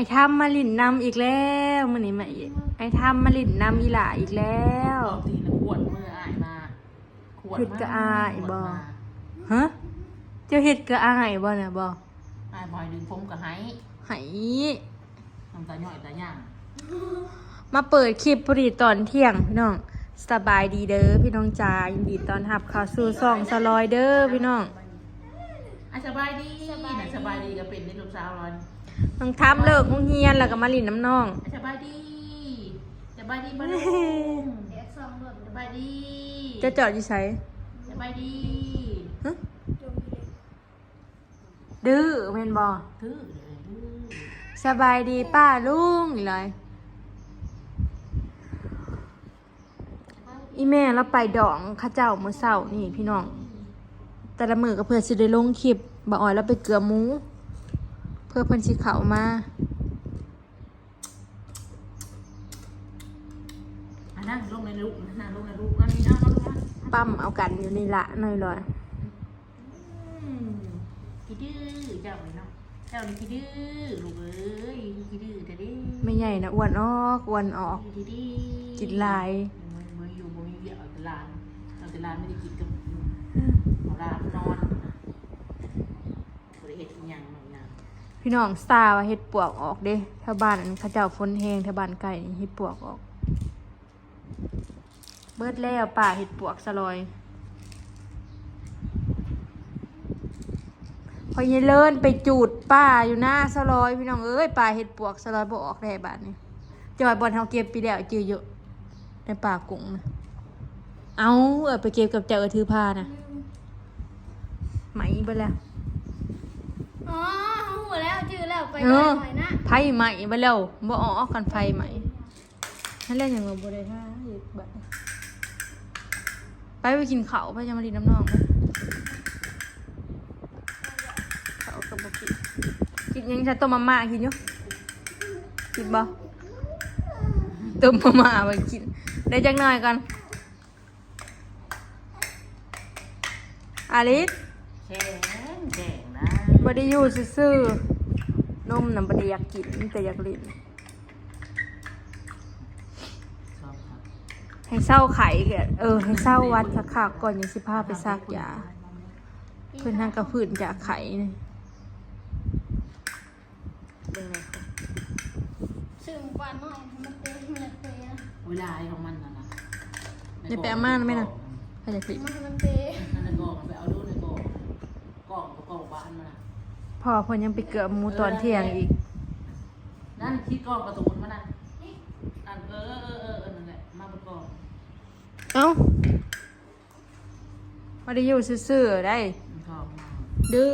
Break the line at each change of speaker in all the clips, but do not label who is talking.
อ้ทำมาลินนำอีกแล้วมันนี่มาอีกไอ้ทำมาลินนำอีหล่าอีกแล้ว
เอาทีละขวดมืออ้ายมาขวด
เฮ็ดกะอ้าย
ขวด
บ่
มา
ฮะเจ้าเฮ็ดก็อายบ่น่ะบ่
อ้ายบอยดึงผมกับไห้
ไห
น้ำตาหน่อยตาย่าง
มาเปิดคลิปพอดีตอนเที่ยงพี่น้องสบายดีเด้อพี่น้องจ้ายินดีต้อนรับเข้าสู่ซ่องสลอยเด้อพี่น้อง
อะสบายดีน่ะสบายดีก็เป็นในลูกสาวเรานี่
น้องทำเลิกโรงเรียนแล้วก็มาลินน้ำน้อง
อะสบายดีสบายดีบ้านลุงสบายดี
จะจอดอยู่ไส
สบายดี
ฮะดื้อแม่นบ่
ถือเลยถือ
สบายดีป้าลุงอีหลายอีแม่เราไปดองเข้าเจ้ามื้อเช้านี่พี่น้อง แต่ละมือก็เพื่อสิได้ลงคลิปบ่อ่อยแล้วไปเกลือหมู เพื่อเพิ่นสิเข้ามา
อะนั่งลงในลูกนั่งลงในลูกนั่งนี่นั่งลงนะ
ปั้มเอากันอยู่นี่ละหน่อยลอย
อืมขี้ดื้อเจ้าเลยเนาะเจ้านี่ขี้ดื้อลูกเอ้ยขี้ดื้อแต่ดิ
ไม่ใหญ่นะอ้วนออกอ้วนออก
ขี้ดื้อ
กินลาย
มือมืออยู่มือเยอะเอาแต่ลานเอาแต่ลานไม่ได้กินกับเอาลานนอนบริเหตุอหย่างหน่อยนะ
พี่น้องสาว่าเฮ็ดปวกออกเด้แถวบ้านเขาเจ้าฝนแห้งแถวบ้านไก่นี่เฮ็ดปวกออก เบิดแล้วป่าเฮ็ดปวกสลอย พอยายเลินไปจูดป้าอยู่หน้าสลอย พี่น้องเอ้ยป่าเฮ็ดปวกสลอยบ่ออกได้บาดนี้จอยบอลเฮาเก็บปีแล้วจือเยอะในป่ากุ้งนะเอาเออไปเก็บกับเจ้าเออถือผ้านะไหมเบิดแล้ว
อ๋อ หัวแล้วจือแล้วไป
เอ
ได้
อ
หน่อยนะ
ไฟใหม่ไปแล้วบ่ออกกันไฟใหม่นั่นแหละอย่างว่าบ่ได้ท่าอีกบัดนี้ไปไปกินข้าวไปจะมาดินน้ำนองไหมข้าวกับบ่กินกินยังจะต้มมาม่ากินอยู่กินบ่ต้มมาม่าไปกิน ได้จักหน่อยก่อนอาลิส
แข็งแข็งนะ
บ่ได้อยู่ซื่อๆนมน่ะบ่ได้อยากกินแต่อยากลิ้น
ชอบครับ
ให้เศร้าไข่แกเออให้เศร้าวัดสักขากก่อนยังสิพาไปซักยาเพื่อนทางกระพื้นจากไข่นี่เบิ่งเลยค่ะ
ซึ่งปานหน่อยมันเตะมันเตะนะ
เวลาของมันนะนะ
อย่าไปเอามานะแม่น่ะใครจะคลิป
มันมันเตะ
นั่นนะกองไปเอาดูในกองกองกองบ้านมันนะ
พ่อเพิ่นยังไปเกือบหมูตอนเที่ยงอีก
นั่นคิดกองประตูมันนั่นนั่นเออเออเออเออนั่นแหละมาบนกอง
เอ้าบ่ได้อยู่ซื่อๆได้
มันชอบมาก
ดื้อ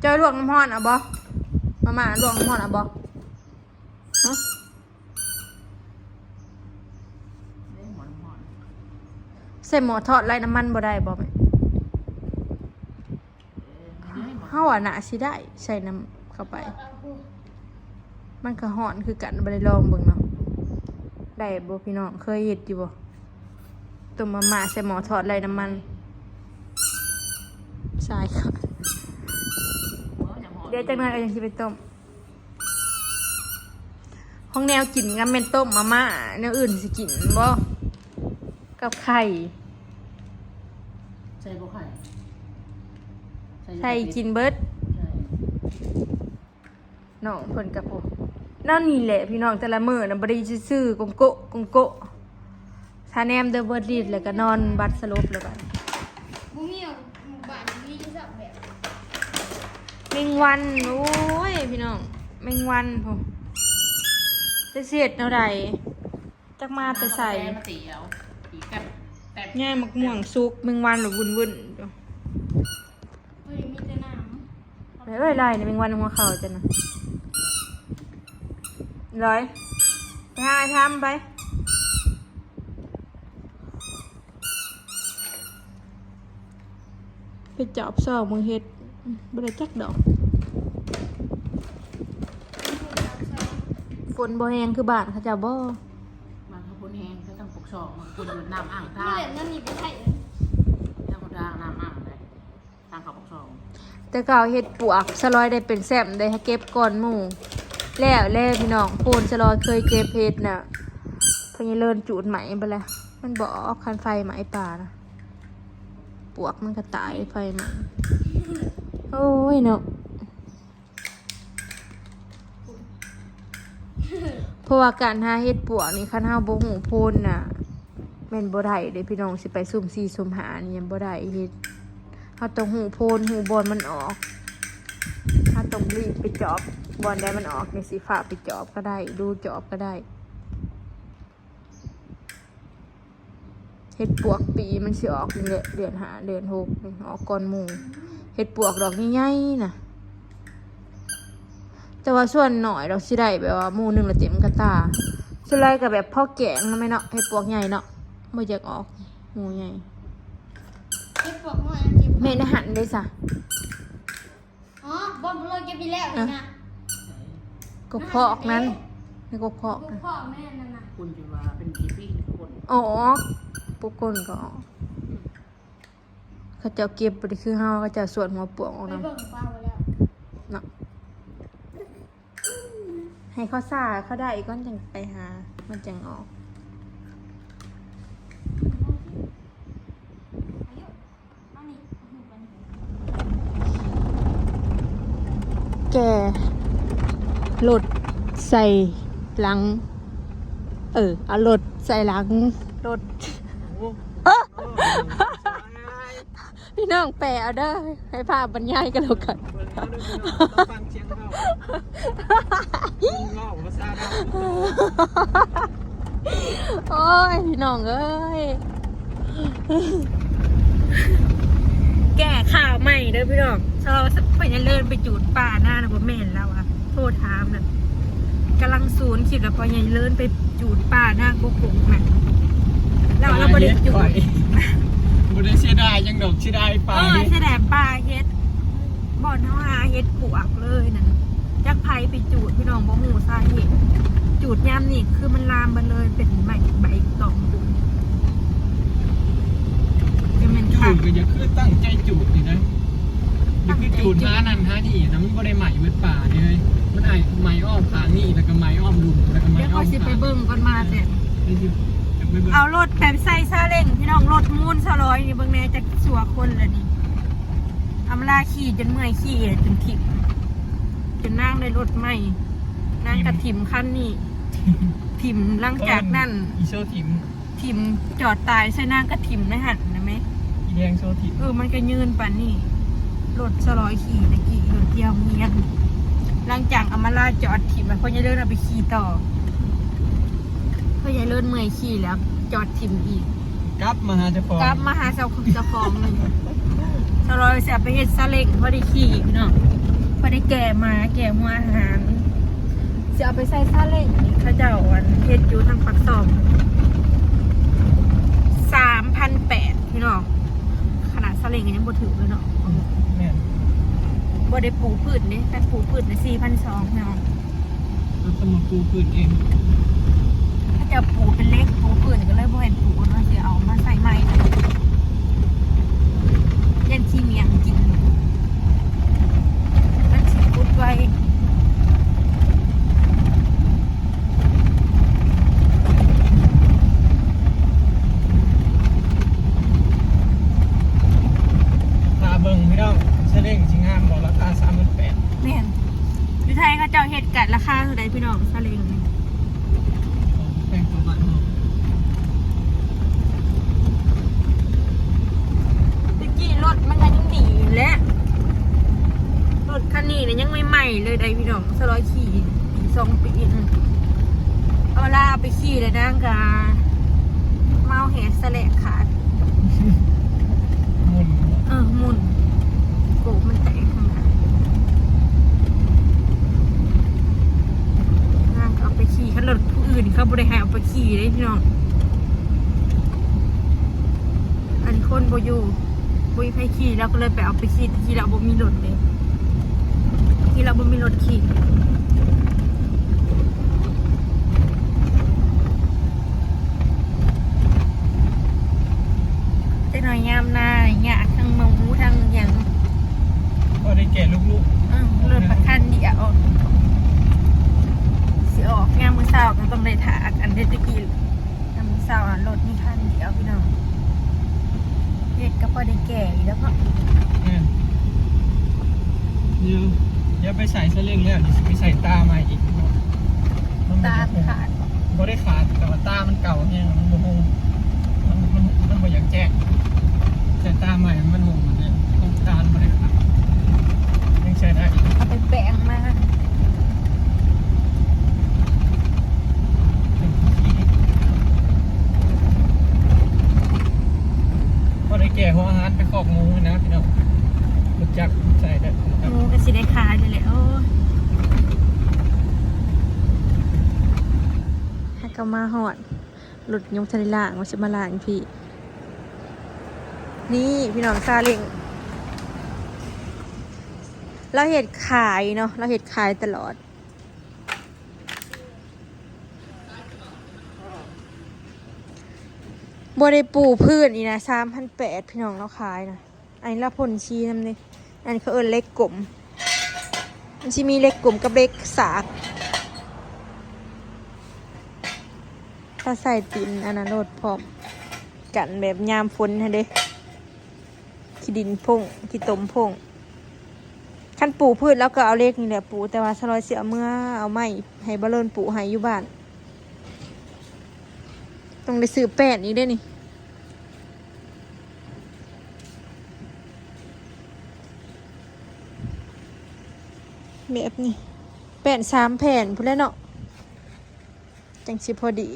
เจอลวกน้ำร้อนอะบ่มาม่าลวกน้ำร้อนอะบ่ฮะ
เล่นหมอนหมอน
ใส่หม้อทอดไร้น้ำมันบ่ได้บ่แม่
เออเล่นหมอน
เฮาอะน่ะสิได้ใส่น้ำเข้าไป มันก็ฮ้อนคือกันบ่ได้ลองเบิ่งเนาะได้บ่พี่น้องเคยเฮ็ดอยู่บ่ต้มมาม่าใส่หม้อทอดไร้น้ำมันใช่ค่ะ
หัวอย่างหมอน
เดี๋ยวจากนั้นก็ยังสิไปต้มห้องแนวกินงั้นเป็นต้มมาม่าแนวอื่นสิกินบ่ กับไข่
ใส่บ่ไข่
ใส่กินเบิด
ใช่
น้องเพิ่นกับผมนั่นนี่แหละพี่น้องแต่ละมื้อน่ะบ่ได้ซื่อๆกงโกะกงโกะถ้าแนมเดอเบิดรีดแล้วก็นอนบัดสลบแล้วบัด
บุ้มีอะหมู่บ้านมีจะสับแบบ
แมงวันโอ้ยพี่น้องแมงวันผมจะเสียดแนวใดจักมาแต่ใส่
น้ำกาแฟมาตีเอา ตีกันแต่
ง่ายมักม่วงสุกแมงวันหรือวุ่นๆอยู่
เฮ้ยมีแต่น้
เอ้ยไรเนี่ยแมงวันหัวเข่าจังนะร้อยไปหาไอ้ทำไปไปจอบซอกมึงเฮ็ดบ่ได้จักดอกำฝนบ่แห้งคือบ้านเขาเจ้าบ่
บาง คนแห้งก็ต้องปกชองบางคนน้ำอ่าง
นี่
ท่า
แหละนั่นนี่ไปไทย
ถ้าคนทางน้ำอ่างางเขาบอกสอง
แต่เก่าเฮ็ดปวกสลอยได้เป็นแซมได้ให้เก็บก่อนหมู่แล้วแล้วพี่น้องโพนสลอยเคยเก็บเฮ็ดน่ะเพนยังเลินจูดไหมไปแล้วมันบ่ออกคันไฟไหมป่านะปวกมันก็ตายไฟไหมโอ้ยเนาะเพราะว่าการหาเฮ็ดปวกนี่คันเฮาบ่ฮู้โพนน่ะ แม่นบ่ได้เด้พี่น้องสิไปซุ่ม4ซุ่มหานี่ยังบ่ได้เฮ็ดเขาต้องหูโพนหูบอลมันออกถ้าต้องรีบไปจอบบอลได้มันออกในสีฟ้าไปจอบก็ได้ ดูจอบก็ได้เห็ดปวกปีมันสิออกนี่แหละเดือนหาเดือนหกออกก่อนหมูเห็ดปวกดอกใหญ่ๆนะแต่ว่าส่วนหน่อยเราสิได้แบบว่าหมูหนึ่งละเต็มกระตาส่วนไรกับแบบพ่อแกงนะไหมเนาะเห็ดปวกใหญ่เนาะ ไม่อยากออกหมูใหญ่
เก็บปวกน้อยเก็บ
แม่ได้หันเลยสะ
อ๋อบอลเลยเก็บไปแล้วนี่นะ
กบพอกนั้นในกบพอก
ลู
นะ
กพ่อแม่นั่นน่ะ
คุณจะว่าเป็นกี่ปีคน
อ๋อปุกคนก็ออกเขาจะเอาเก็บไปคือเฮาเขาจะสวดหัวปวกออก
ไป
นะ
เบิ่งป้าไว้แล้ว
เนาะให้เขาซาเขาได้ก็จังไปหา มันจังออก
อายุเอานี่เอาหูไปนี่
แกรถใส่หลัง เออเอารถใส่หลังรถพี่น้องแปลเอาเด้อให้ภาพบรรยายกันแล้วกัน
ฟังเสียงเราเล่าภาษาเรา
โอ้ยพี่น้องเอ้ย แก่ข่าวใหม่เด้อพี่น้องชอบไปจะเลินไปจูดป่าหน้านะบ่แม่นแล้วอะโทษถามน่ะกำลังศูนย์คิดแล้วพอใหญ่เลินไปจูดป่าหน้ากุ๊กๆน่ะแล้วเราบ่ได้จูด
บุได้เสียดายยังดอกเสียดายไป
เออแสดงป่าเฮ็ดบ่อนเฮาหาเฮ็ดปวกเลยนั่นจักไผไปจูดพี่น้องบ่ฮู้สาเหตุจูดยามนี่คือมันลามมาเลยเป็นใบใบตองจะเป็น
จู
ค่ะ
ดก็อย่าคือตั้งใจจูดนี่นะอย่าคือจูดหานั่นหานี่นะมันบ่ได้ใหม่เวทป่าเนี่ยเฮ้ยมันไอ้ไม้อ้อมทางนี่แล้วก็ไม้อ้อมลุมแล้วก็ไม้
เดี๋ยว
อ้
ค
อ
อ
ม
ยสิไปเบิ่งก่อนมาแต่
เดี๋ยวสิเดี๋ยวไปเบิ่ง
เอารถแบบใส่ซาเล้งพี่น้องรถมูนซาลอยนี่เบิ่งแน่จะสัวคนละนี่อำลาขี่จนเมื่อยขี่จนถิบจนนั่งได้รถใหม่นั่งกระถิ่มคันนี้ถิ่มหลังจากนั้น
อีโซทิม
ถิ่มจอดตายใส่นั่งกระถิ่มไม่หันนะไหม
อี แดงโซทิม
เออมันก็ยืนป่านนี่รถสลอยขี่ตะกี้รถเกี่ยวเมียนหลังจากเอามาลาจอดถิ่มแล้วพ่อจะเลินเอาไปขี่ต่อพ่อจะเลินเมื่อยขี่แล้ว จอดถิ่มอีก
กลับมาหาเจ้าของ
กลับมาหาเจ้าเจ้าของเลยสลอยเสียไปเฮ็ดซาเล้งพอได้ขี่พี่น้องพอได้แก่มาแก่หัวอาหารจะเอาไปใส่ซาเล้งนี่เขาเจ้าอันเฮ็ดอยู่ทางปักซอมสามพันแปดพี่น้อง ขนาดซาเล้งยังบ่ถึงเลยเนาะ
แม่น
บ่ได้ปลูกพืชนี่แต่ปลูกพืชในสี่พันสองพี่น้อง
รถสมุนปูพื้นเอง
ถ้าจะปลูกเป็นเล็กปลูกพืชก็เลยบ่เห็นปลูกว่าสิเอามาใส่ไม้เล่นขี้เมียงกินมันสิพุดไว้
ตาเบิ่งพี่น้องเสเล้งชิงงามบอกราคาสามพันแปด
แม่นอยู่ไทยเขาเจ้าเฮ็ดกัดราคาเท่าใดพี่น้องซาเล้งนี่
แพงกว่าบ้านเรา
ตะกี้รถมันก็ยังดีอยู่แหล้วรถคันนี้เนี่ยยังไม่ใหม่เลยได้พี่น้องสร้อยขี่ปีสองปีนึงเอาเวลาไปขี่เลยนะกาเมา แหดสะแลกขาด
หมุน
เออหมุนโกมันแตกข้างหน้าร่างก็เอาไปขี่ขันรถผู้อื่นเขาบริหารเอาไปขี่เลยพี่น้อง อันนี้คนโบอยู่บอยใครขี่เราก็เลยไปเอาไปขี่ขี่เราบ่มีรถเลยขี่เราบ่มีรถขี่ จหน่อยยามนาอยากทั้งมังมูทั้งอย่าง
ก็ได้แก่ลูกๆ
อืมรถประคันเดียวออกสิออกงามมือสาวก็ต้องได้ถาดอันเดตะกี้งามมือสาวรถมีคันเดียวพี่น้องเด็กก็พอได้แก่แล้วก็
ยูอย่าไปใส่เสลืองแล้วจะไปใส่ตาใหม่อีก
ตาขาด
บ่ได้ขาดแต่ว่าตามันเก่าเนี่ยมันบ่มันมันบ่อยากแจ้ง แต่ตาใหม่มันหงมันเนี่ยต้องตามันบ่ได้ขาดยังใช้ได้อีก
เอาไปแปลงมา
พอได้แก่หัวอาหารไปขอกหมูนะพี่น้องรู้จักใส่ได้ครับ
หมูก็สิได้ขายเลยแหละโอ้ยให้ก็มาหอดหลุดยงทะเลล่างมาจะมาล่างพี่ นี่พี่น้องซาเล็งเราเห็ดขายเนาะเราเห็ดขายตลอด บริปูพืชนี่นะสามพันแปดพี่น้องเราขายนะอันนี้เราพ่นชีน้ำนี่อันนี้เขาเอินเล็กกลมมันจะมีเล็กกลมกับเล็กสากถ้าใส่ตินอันนั้นโลดพร้อมกันแบบยามฝนฮะเด้ ขี้ดินพงขี้ตมพงขั้นปลูกพืชแล้วก็เอาเล็กนี่แหละปลูกแต่ว่าสลอยเสียเมื่อเอาไม้ให้บะเลินปลูกให้อยู่บ้านต้องได้ซื้อแป้นนี้ได้นี่แบบนี้แป้นสามแผ่นพูดแล้วเนาะจังสิพอดี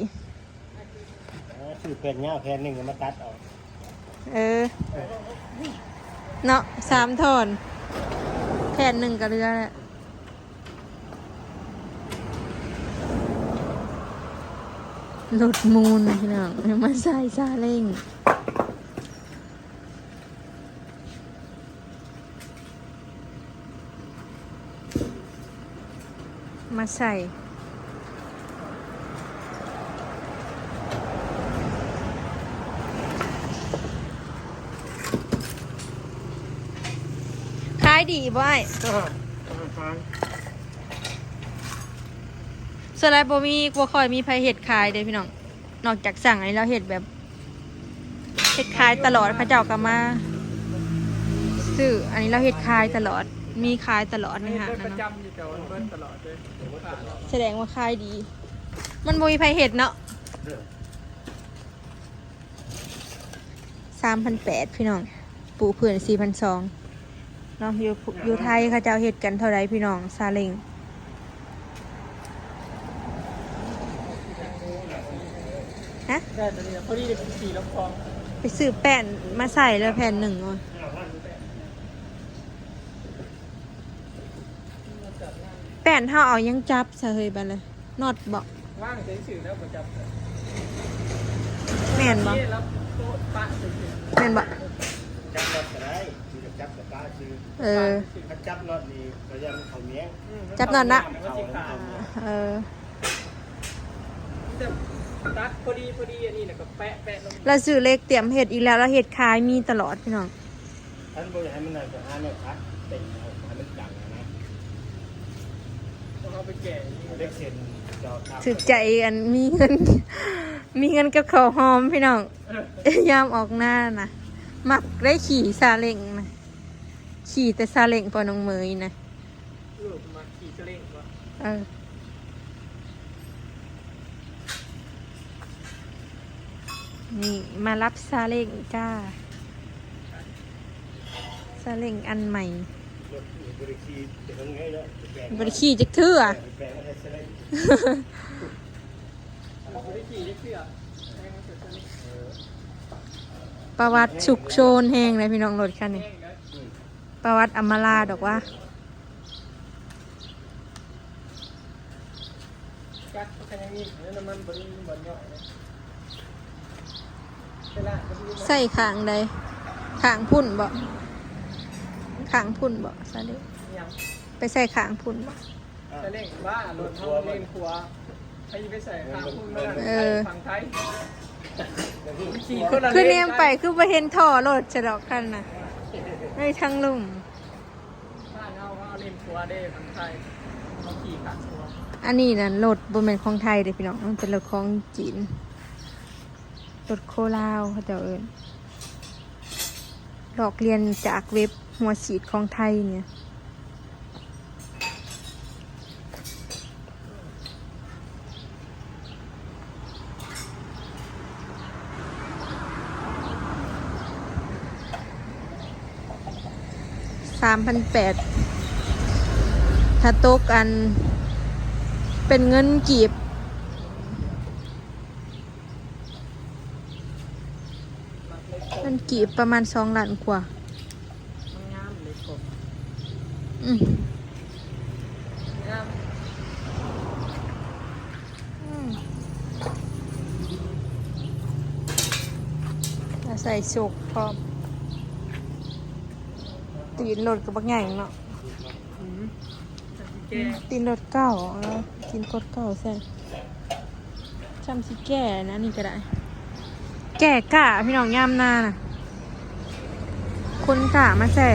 คือเป็นเงาแผ่นหนึ่งมาตัดออก
เออ เนาะสามถอนแผ่นหนึ่งกับเรือแหละรถมูลพี่น้องมาใส่ซาเล้งมาใส่ายดีบ่ไอ้ส่วนไรบ่มีกลัวคอยมีไผเห็ดขายเด้อพี่น้อง นอกจากสั่งอันนี้เราเห็ดแบบเห็ดขายตลอดพระเจ้าก็มาซื้ออันนี้เราเห็ดขายตลอด มีขายตลอดในหางนะเนาะ
แส
ดงว่าขายดี มันบ่มีไผเห็ดเนาะสามพันแปดพี่น้อง ปูเพื่อนสี่พันสอง เนาะอยู่อยู่ไทยเขาเจ้าเห็ดกันเท่าไรพี่น้องซาเล้งฮะ
ได้ตอนนี้นะพอดีได้ขี่ลำคลอง
ไปซื้อแป้นมาใส่แล้วแผ่นหนึ่งอะแป้นเท่าเอายังจับซะเฮยบันเลยนอดบอก
ว่างใช้สื่อแล้วประจำ
แม่นบอก
นี่แล้วโต๊ะปะใส่สื่อ
แม่นบอก
จับรถก็ได้คือจับกับตาคือ
เออ
ถ้าจับรถนี่ก็ยังเขาเมียง
จับนอนนะ
มันสิขาด
เออ
แต่ตัดพอดีพอดีอันนี้แล้วก็แปะแปะลง
เราซื้อเล็กเตรียมเห็ดอีกแล้วแล้วเห็ดขายมีตลอดพี่น้อง
ท่านบอกให้มันนั่นก็หาเนี่ยพักเต็มเอาให้มันจังนะ
ต้องเอาไปแก่นี่
เอาเล็กเซนจอทับ
ถึกใจอันมีเงิน มีเงินกับข้าวหอมพี่น้องยามออกหน้านะมักได้ขี่ซาเล้งนะ ขี่แต่ซาเล้งปอน้องเมยนะ
ลูกมาขี่เสล่งว่า
เออนี่มารับซาเล้งจ้าซาเล้งอันใหม่
รถบริคีจะทำไงเนาะแปลง
บริขี่จักเทื่อ
แปลงให้เสร็จ
เอาไปขี่ได้เสื้อให้มันเสร็จเสล่ง
ประวัติฉุกโชนแห้งเลยพี่น้องรถคันนี้
แห้งนะ
ประวัติอำมาลาดอกว่า
กัดก็แค่นี้แล้วน้ำมันบริบริย่อยนะเวลาบริ
ใส่ขางใดขางพุ่นบ่ขางพุ่นบ่ซาเล้ง
ยัง
ไปใส่ขางพุ่นบ่
เสล่งบ้ารถเท่าเลนขวาให้ไปใส่ข้างคุณมาฝั่งไทยขี่คนละ
คือเนียมไปคือไปเห็นท่อรถจะดอกกันนะ ไม่ทั้งลุ่ม
บ้านเอาเอาเลนขวาเด้ฝั่งไทยเขาขี่ข้างขวา
อันอันนี้นะรถบนเป็นของไทยเด้อพี่น้องมันเป็นรถของจีนรถโคลาวเขาจะเอินหลอกเรียนจากเว็บหัวฉีดของไทยเนี่ย สามพันแปดถ้าโต๊ะกัน เป็นเงินกีบเงินกีบประมาณสองล้านกว่าอืม
งาม
อืมแล้วใส่สุกพร้อม ตีนรถกับบักใหญ่เนาะ
อืมแต่สิแก
ตีนรถเก่าแล้วตีนรถเก่าใส่จำสิแก่นะนี่ก็ได้ แก่กะพี่น้องย่ามหน้าน่ะคนกะมาใส่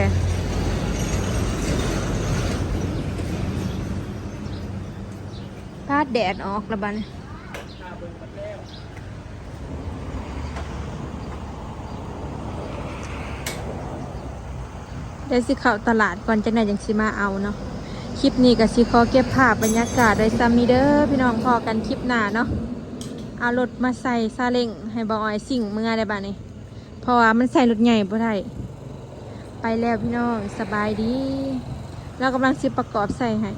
พาดแดดออกแล้วบัดน ได้สิเข้าตลาดก่อนจังไหนจังสิมาเอาเนาะคลิปนี้กับสิขอเก็บภาพบรรยากาศได้ซัมมีเด้อพี่น้องพอกันคลิปหน้าเนาะเอารถมาใส่ซาเล้งให้บอยสิ่งเมื่อได้บ้านี่เพราะว่ามันใส่รถใหญ่บ่ได้ไปแล้วพี่น้องสบายดี เรากำลังสิประกอบใส่ให้